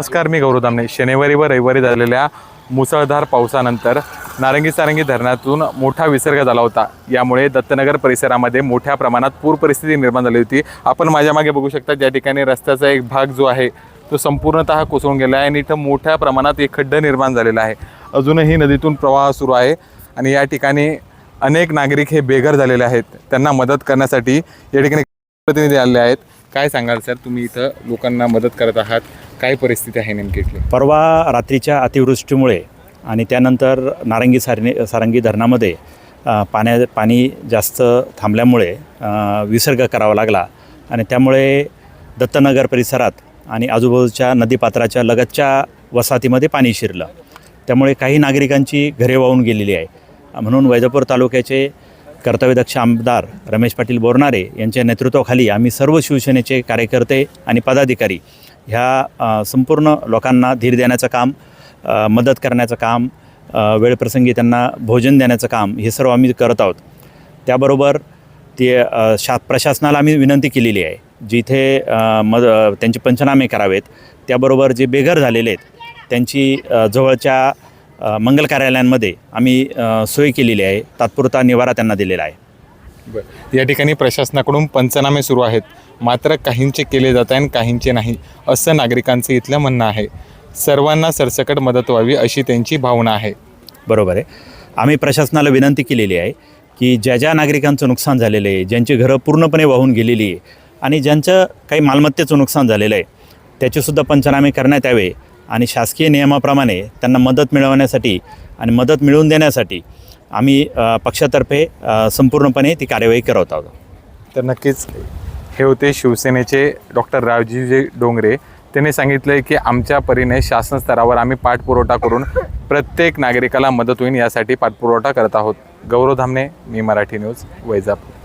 नमस्कार मी गौरव दामणे. शनिवारी व रविवारी झालेल्या मुसळधार पावसानंतर नारंगी सारंगी धरणातून मोठा विसर्ग झाला होता. यामुळे दत्तनगर परिसरामध्ये मोठ्या प्रमाणात पूर परिस्थिती निर्माण झाली होती. आपण माझ्या मागे बघू शकता ज्या ठिकाणी रस्त्याचा एक भाग जो आहे तो संपूर्णतः कोसळून गेला आहे आणि इथं मोठ्या प्रमाणात एक खड्डा निर्माण झालेला आहे. अजूनही नदीतून प्रवाह सुरू आहे आणि या ठिकाणी अनेक नागरिक हे बेघर झालेले आहेत. त्यांना मदत करण्यासाठी या ठिकाणी प्रतिनिधी आलेले आहेत. काय सांगाल सर? तुम्ही इथं लोकांना मदत करत आहात. काय परिस्थिती आहे नेमकी इथली? परवा रात्रीच्या अतिवृष्टीमुळे आणि त्यानंतर नारंगी सारणी सारंगी धरणामध्ये पाण्या पाणी जास्त थांबल्यामुळे विसर्ग करावा लागला. आणि त्यामुळे दत्तनगर परिसरात आणि आजूबाजूच्या नदीपात्राच्या लगतच्या वसाहतीमध्ये पाणी शिरलं. त्यामुळे काही नागरिकांची घरे वाहून गेलेली आहे. म्हणून वैजापूर तालुक्याचे कर्तव्यदक्ष आमदार रमेश पाटील बोरनारे यांच्या नेतृत्वाखाली आम्ही सर्व शिवसेनेचे कार्यकर्ते आणि पदाधिकारी ह्या संपूर्ण लोकांना धीर देण्याचं काम मदत करण्याचं काम वेळप्रसंगी त्यांना भोजन देण्याचं काम हे सर्व आम्ही करत आहोत. त्याबरोबर ते शा प्रशासनाला आम्ही विनंती केलेली आहे जिथे मद त्यांचे पंचनामे करावेत. त्याबरोबर जे बेघर झालेले आहेत त्यांची जवळच्या मंगल कार्यालयांमध्ये आम्ही सोय केलेली आहे. तात्पुरता निवारा त्यांना दिलेला आहे. बरं. या ठिकाणी प्रशासनाकडून पंचनामे सुरू आहेत. मात्र काहींचे केले जात आहे आणि काहींचे नाही असं नागरिकांचं इथलं म्हणणं आहे. सर्वांना सरसकट मदत व्हावी अशी त्यांची भावना आहे. बरोबर आहे. आम्ही प्रशासनाला विनंती केलेली आहे की ज्या ज्या नागरिकांचं नुकसान झालेलं आहे ज्यांची घरं पूर्णपणे वाहून गेलेली आहे आणि ज्यांचं काही मालमत्तेचं नुकसान झालेलं आहे त्याचेसुद्धा पंचनामे करण्यात यावे आणि शासकीय नियमाप्रमाणे त्यांना मदत मिळवण्यासाठी आणि मदत मिळवून देण्यासाठी आम्ही पक्षातर्फे संपूर्णपणे ती कार्यवाही करत आहोत. तर नक्कीच हे होते शिवसेनेचे डॉक्टर रावजीजी डोंगरे. त्यांनी सांगितलं आहे की आमच्या परीने शासन स्तरावर आम्ही पाठपुरवठा करून प्रत्येक नागरिकाला मदत होईल यासाठी पाठपुरवठा करत आहोत. गौरव धामणे मी मराठी न्यूज वैजापूर.